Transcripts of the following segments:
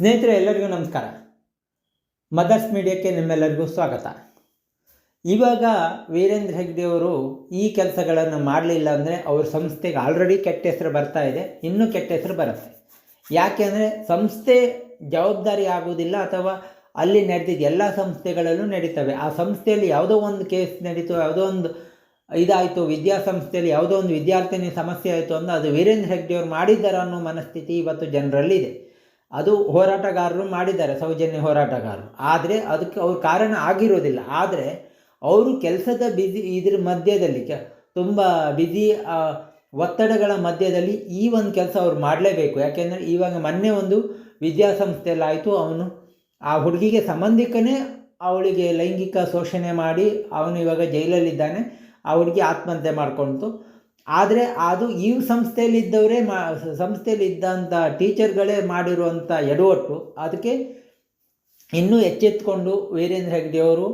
ಸ್ನೇಹಿತರೆ, ಎಲ್ಲರಿಗೂ ನಮಸ್ಕಾರ. ಮದರ್ಸ್ ಮೀಡಿಯಾಕ್ಕೆ ನಿಮ್ಮೆಲ್ಲರಿಗೂ ಸ್ವಾಗತ. ಇವಾಗ ವೀರೇಂದ್ರ ಹೆಗ್ಡೆ ಅವರು ಈ ಕೆಲಸಗಳನ್ನು ಮಾಡಲಿಲ್ಲ ಅಂದರೆ ಅವ್ರ ಸಂಸ್ಥೆಗೆ ಆಲ್ರೆಡಿ ಕೆಟ್ಟ ಹೆಸರು ಬರ್ತಾ ಇದೆ, ಇನ್ನೂ ಕೆಟ್ಟ ಹೆಸರು ಬರುತ್ತೆ. ಯಾಕೆ ಅಂದರೆ ಸಂಸ್ಥೆ ಜವಾಬ್ದಾರಿ ಆಗುವುದಿಲ್ಲ ಅಥವಾ ಅಲ್ಲಿ ನಡೆದಿದ್ದ ಎಲ್ಲ ಸಂಸ್ಥೆಗಳಲ್ಲೂ ನಡೀತವೆ. ಆ ಸಂಸ್ಥೆಯಲ್ಲಿ ಯಾವುದೋ ಒಂದು ಕೇಸ್ ನಡೀತು, ಯಾವುದೋ ಒಂದು ಇದಾಯಿತು, ವಿದ್ಯಾಸಂಸ್ಥೆಯಲ್ಲಿ ಯಾವುದೋ ಒಂದು ವಿದ್ಯಾರ್ಥಿನಿ ಸಮಸ್ಯೆ ಆಯಿತು ಅಂದರೆ ಅದು ವೀರೇಂದ್ರ ಹೆಗ್ಡೆ ಅವರು ಮಾಡಿದ್ದಾರೆ ಅನ್ನೋ ಮನಸ್ಥಿತಿ ಇವತ್ತು ಜನರಲ್ಲಿದೆ. ಅದು ಹೋರಾಟಗಾರರು ಮಾಡಿದ್ದಾರೆ, ಸೌಜನ್ಯ ಹೋರಾಟಗಾರರು. ಆದರೆ ಅದಕ್ಕೆ ಅವ್ರ ಕಾರಣ ಆಗಿರೋದಿಲ್ಲ. ಆದರೆ ಅವರು ಕೆಲಸದ ಬಿಸಿ ಇದ್ರ ಮಧ್ಯದಲ್ಲಿ ಕೆ, ತುಂಬ ಬಿಸಿ ಒತ್ತಡಗಳ ಮಧ್ಯದಲ್ಲಿ ಈ ಒಂದು ಕೆಲಸ ಅವ್ರು ಮಾಡಲೇಬೇಕು. ಯಾಕೆಂದರೆ ಇವಾಗ ಮೊನ್ನೆ ಒಂದು ವಿದ್ಯಾಸಂಸ್ಥೆಯಲ್ಲಾಯಿತು, ಅವನು ಆ ಹುಡುಗಿಗೆ ಸಂಬಂಧಿಕನೇ ಅವಳಿಗೆ ಲೈಂಗಿಕ ಶೋಷಣೆ ಮಾಡಿ ಅವನು ಇವಾಗ ಜೈಲಲ್ಲಿದ್ದಾನೆ. ಆ ಹುಡುಗಿ ಆತ್ಮಹತ್ಯೆ ಮಾಡ್ಕೊಳ್ತು ಆದರೆ ಅದು ಈ ಸಂಸ್ಥೆಯಲ್ಲಿದ್ದವರೇ ಮಾ ಸಂಸ್ಥೆಯಲ್ಲಿ ಇದ್ದಂಥ ಟೀಚರ್ಗಳೇ ಮಾಡಿರುವಂಥ ಎಡವಟ್ಟು. ಅದಕ್ಕೆ ಇನ್ನೂ ಎಚ್ಚೆತ್ಕೊಂಡು ವೀರೇಂದ್ರ ಹೆಗ್ಡೆಯವರು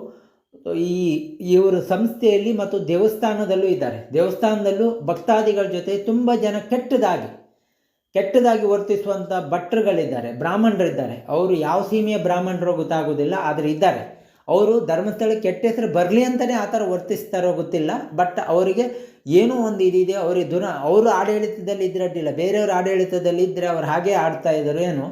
ಈ, ಇವರು ಸಂಸ್ಥೆಯಲ್ಲಿ ಮತ್ತು ದೇವಸ್ಥಾನದಲ್ಲೂ ಇದ್ದಾರೆ. ದೇವಸ್ಥಾನದಲ್ಲೂ ಭಕ್ತಾದಿಗಳ ಜೊತೆ ತುಂಬ ಜನ ಕೆಟ್ಟದಾಗಿ ಕೆಟ್ಟದಾಗಿ ವರ್ತಿಸುವಂಥ ಭಟ್ರುಗಳಿದ್ದಾರೆ, ಬ್ರಾಹ್ಮಣರಿದ್ದಾರೆ. ಅವರು ಯಾವ ಸೀಮೆಯ ಬ್ರಾಹ್ಮಣರು ಗೊತ್ತಾಗೋದಿಲ್ಲ, ಆದರೆ ಇದ್ದಾರೆ. ಅವರು ಧರ್ಮಸ್ಥಳಕ್ಕೆ ಕೆಟ್ಟ ಹೆಸರು ಬರಲಿ ಅಂತಲೇ ಆ ಥರ ವರ್ತಿಸ್ತಾರೋ ಗೊತ್ತಿಲ್ಲ ಬಟ್ ಅವರಿಗೆ ಏನೂ ಒಂದು ಇದಿದೆ ಅವರಿಗೆ ದುನ ಅವರು ಆಡಳಿತದಲ್ಲಿ ಇದ್ರಡ್ಡಿಲ್ಲ ಬೇರೆಯವ್ರ ಆಡಳಿತದಲ್ಲಿ ಇದ್ದರೆ ಅವ್ರು ಹಾಗೆ ಆಡ್ತಾ ಇದ್ದರು ಏನು?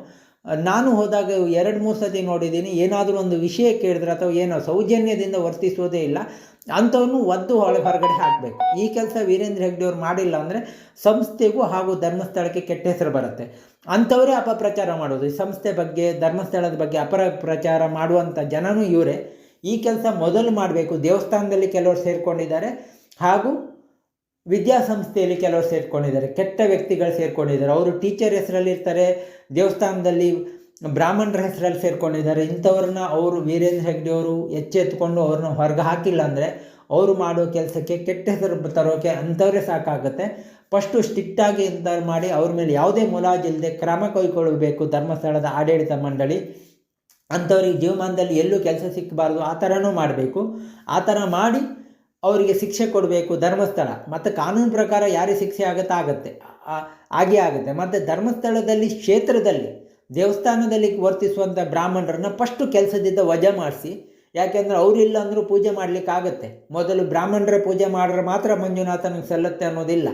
ನಾನು ಹೋದಾಗ ಎರಡು, ಮೂರು ಸತಿ ನೋಡಿದ್ದೀನಿ, ಏನಾದರೂ ಒಂದು ವಿಷಯ ಕೇಳಿದ್ರೆ ಅಥವಾ ಏನೋ ಸೌಜನ್ಯದಿಂದ ವರ್ತಿಸೋದೇ ಇಲ್ಲ, ಅಂಥವನ್ನು ಒದ್ದು ಹೊಳೆ ಹೊರಗಡೆ ಹಾಕಬೇಕು. ಈ ಕೆಲಸ ವೀರೇಂದ್ರ ಹೆಗ್ಡೆ ಅವ್ರು ಮಾಡಿಲ್ಲ ಅಂದರೆ ಸಂಸ್ಥೆಗೂ ಹಾಗೂ ಧರ್ಮಸ್ಥಳಕ್ಕೆ ಕೆಟ್ಟ ಹೆಸರು ಬರುತ್ತೆ. ಅಂಥವರೇ ಅಪಪ್ರಚಾರ ಮಾಡೋದು. ಈ ಸಂಸ್ಥೆ ಬಗ್ಗೆ, ಧರ್ಮಸ್ಥಳದ ಬಗ್ಗೆ ಅಪಪ್ರಚಾರ ಮಾಡುವಂಥ ಜನನೂ ಇವರೇ. ಈ ಕೆಲಸ ಮೊದಲು ಮಾಡಬೇಕು. ದೇವಸ್ಥಾನದಲ್ಲಿ ಕೆಲವರು ಸೇರಿಕೊಂಡಿದ್ದಾರೆ. ಹಾಗೂ ವಿದ್ಯಾಸಂಸ್ಥೆಯಲ್ಲಿ ಕೆಲವರು ಸೇರಿಕೊಂಡಿದ್ದಾರೆ, ಕೆಟ್ಟ ವ್ಯಕ್ತಿಗಳು ಸೇರಿಕೊಂಡಿದ್ದಾರೆ. ಅವರು ಟೀಚರ್ ಹೆಸರಲ್ಲಿ ಇರ್ತಾರೆ, ದೇವಸ್ಥಾನದಲ್ಲಿ ಬ್ರಾಹ್ಮಣರ ಹೆಸರಲ್ಲಿ ಸೇರಿಕೊಂಡಿದ್ದಾರೆ. ಇಂಥವ್ರನ್ನ ಅವರು ವೀರೇಂದ್ರ ಹೆಗ್ಡೆ ಅವರು ಎಚ್ಚೆತ್ತುಕೊಂಡು ಅವ್ರನ್ನ ಹೊರಗೆ ಹಾಕಿಲ್ಲ ಅಂದರೆ ಅವರು ಮಾಡೋ ಕೆಲಸಕ್ಕೆ ಕೆಟ್ಟ ಹೆಸರು ತರೋಕೆ ಅಂಥವರೇ ಸಾಕಾಗುತ್ತೆ. ಫಸ್ಟು ಸ್ಟ್ರಿಕ್ಟಾಗಿ ಇಂಥ ಮಾಡಿ ಅವ್ರ ಮೇಲೆ ಯಾವುದೇ ಮುಲಾಜಿಲ್ಲದೆ ಕ್ರಮ ಕೈಗೊಳ್ಳಬೇಕು ಧರ್ಮಸ್ಥಳದ ಆಡಳಿತ ಮಂಡಳಿ. ಅಂಥವ್ರಿಗೆ ಜೀವಮಾನದಲ್ಲಿ ಎಲ್ಲೂ ಕೆಲಸ ಸಿಕ್ಕಬಾರ್ದು ಆ ಥರನೂ ಮಾಡಬೇಕು. ಆ ಥರ ಮಾಡಿ ಅವರಿಗೆ ಶಿಕ್ಷೆ ಕೊಡಬೇಕು, ಧರ್ಮಸ್ಥಳ. ಮತ್ತು ಕಾನೂನು ಪ್ರಕಾರ ಯಾರಿಗೆ ಶಿಕ್ಷೆ ಆಗುತ್ತೆ ಆಗುತ್ತೆ. ಆಗೇ ಆಗುತ್ತೆ. ಮತ್ತು ಧರ್ಮಸ್ಥಳದಲ್ಲಿ, ಕ್ಷೇತ್ರದಲ್ಲಿ, ದೇವಸ್ಥಾನದಲ್ಲಿ ವರ್ತಿಸುವಂಥ ಬ್ರಾಹ್ಮಣರನ್ನು ಫಸ್ಟು ಕೆಲಸದಿಂದ ವಜಾ ಮಾಡಿಸಿ. ಯಾಕೆಂದರೆ ಅವರಿಲ್ಲ ಅಂದರೂ ಪೂಜೆ ಮಾಡಲಿಕ್ಕಾಗತ್ತೆ ಮೊದಲು ಬ್ರಾಹ್ಮಣರ ಪೂಜೆ ಮಾಡಿದ್ರೆ ಮಾತ್ರ ಮಂಜುನಾಥನಿಗೆ ಸಲ್ಲತ್ತೆ ಅನ್ನೋದಿಲ್ಲ.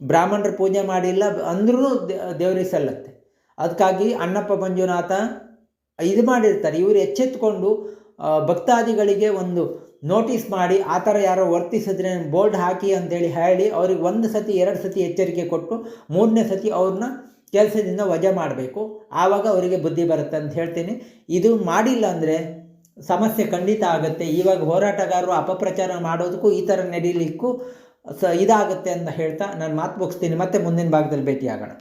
ಬ್ರಾಹ್ಮಣರ ಪೂಜೆ ಮಾಡಿಲ್ಲ ಅಂದ್ರೂ ದೇವರಿಗೆ ಸಲ್ಲತ್ತೆ. ಅದಕ್ಕಾಗಿ ಅಣ್ಣಪ್ಪ ಮಂಜುನಾಥ ಇದು ಮಾಡಿರ್ತಾರೆ. ಇವರು ಎಚ್ಚೆತ್ತುಕೊಂಡು ಭಕ್ತಾದಿಗಳಿಗೆ ಒಂದು ನೋಟಿಸ್ ಮಾಡಿ, ಆ ಥರ ಯಾರೋ ವರ್ತಿಸಿದ್ರೆ ಬೋರ್ಡ್ ಹಾಕಿ ಅಂತೇಳಿ ಹೇಳಿ, ಅವ್ರಿಗೆ ಒಂದು ಸತಿ, ಎರಡು ಸತಿ ಎಚ್ಚರಿಕೆ ಕೊಟ್ಟು ಮೂರನೇ ಸತಿ ಅವ್ರನ್ನ ಕೆಲಸದಿಂದ ವಜಾ ಮಾಡಬೇಕು. ಆವಾಗ ಅವರಿಗೆ ಬುದ್ಧಿ ಬರುತ್ತೆ ಅಂತ ಹೇಳ್ತೀನಿ. ಇದು ಮಾಡಿಲ್ಲ ಅಂದರೆ ಸಮಸ್ಯೆ ಖಂಡಿತ ಆಗುತ್ತೆ. ಇವಾಗ ಹೋರಾಟಗಾರರು ಅಪಪ್ರಚಾರ ಮಾಡೋದಕ್ಕೂ ಈ ಥರ ನಡೀಲಿಕ್ಕೂ ಸ ಇದಾಗುತ್ತೆ ಅಂತ ಹೇಳ್ತಾ ನಾನು ಮಾತು ಮುಗಿಸ್ತೀನಿ. ಮತ್ತೆ ಮುಂದಿನ ಭಾಗದಲ್ಲಿ ಭೇಟಿಯಾಗೋಣ.